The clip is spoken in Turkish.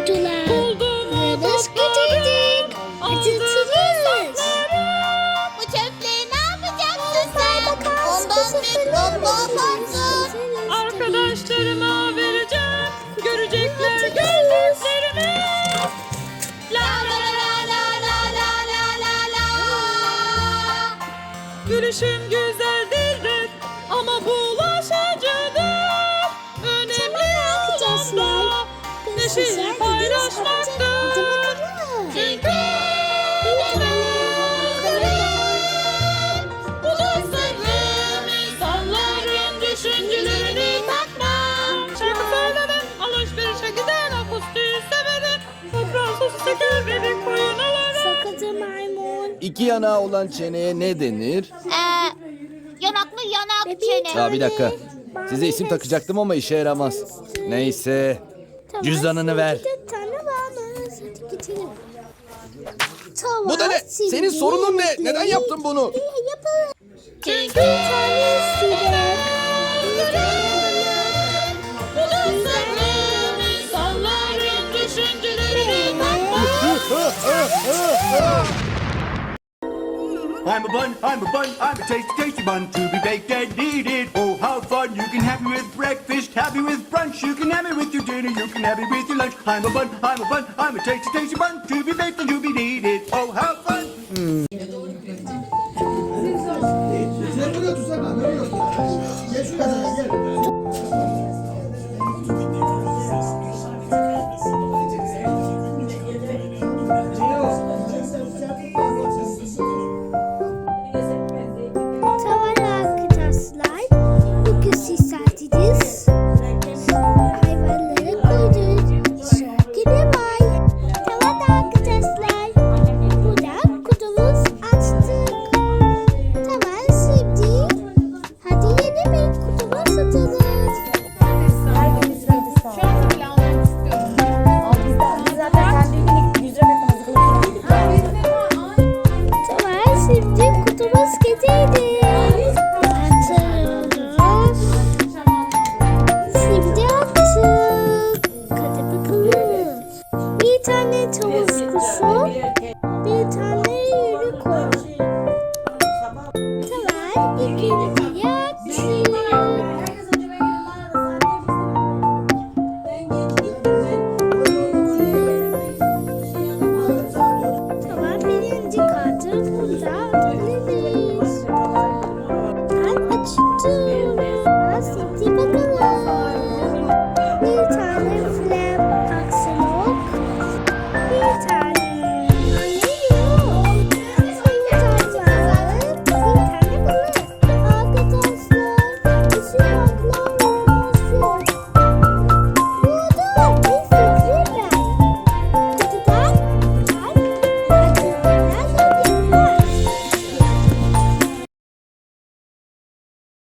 kutular. Buldum Yunus küçücük. Acıtırız. Bu çöpleri ne yapacaksın sen? Ondan bir top daha fazla. Arkadaşlarıma vereceğim. Görecekler gördüklerimi. La la la la la la la la la. Gülüşüm güzel değildir ama bulaşıcıdır. Neşeyi paylaşmaktır. Çünkü düşüncelerini takmam. Şarkı söyledim, alışverişe giden akustiği severim. Toprağı sosu seker bebek koyunaları. Sakızı maymun. İki yanağı olan çeneye ne denir? Ee, yanaklı yanak çene. Aa, bir dakika. Size isim takacaktım ama işe yaramaz. Neyse. Tamam, Cüzdanını ver. Bir de tane varmış. Hadi gidelim. Tamam, Bu da ne? Senin sorunun ne? Neden yaptın bunu? Yapalım. Çünkü I'm a bun, I'm a bun, I'm a tasty, tasty bun to be baked and eaten. Oh, how fun! You can have me with breakfast, have me with brunch, you can have me with your dinner, you can have me with your lunch. I'm a bun, I'm a bun, I'm a tasty, tasty bun to be baked and to be eaten. Oh, how fun! Tamam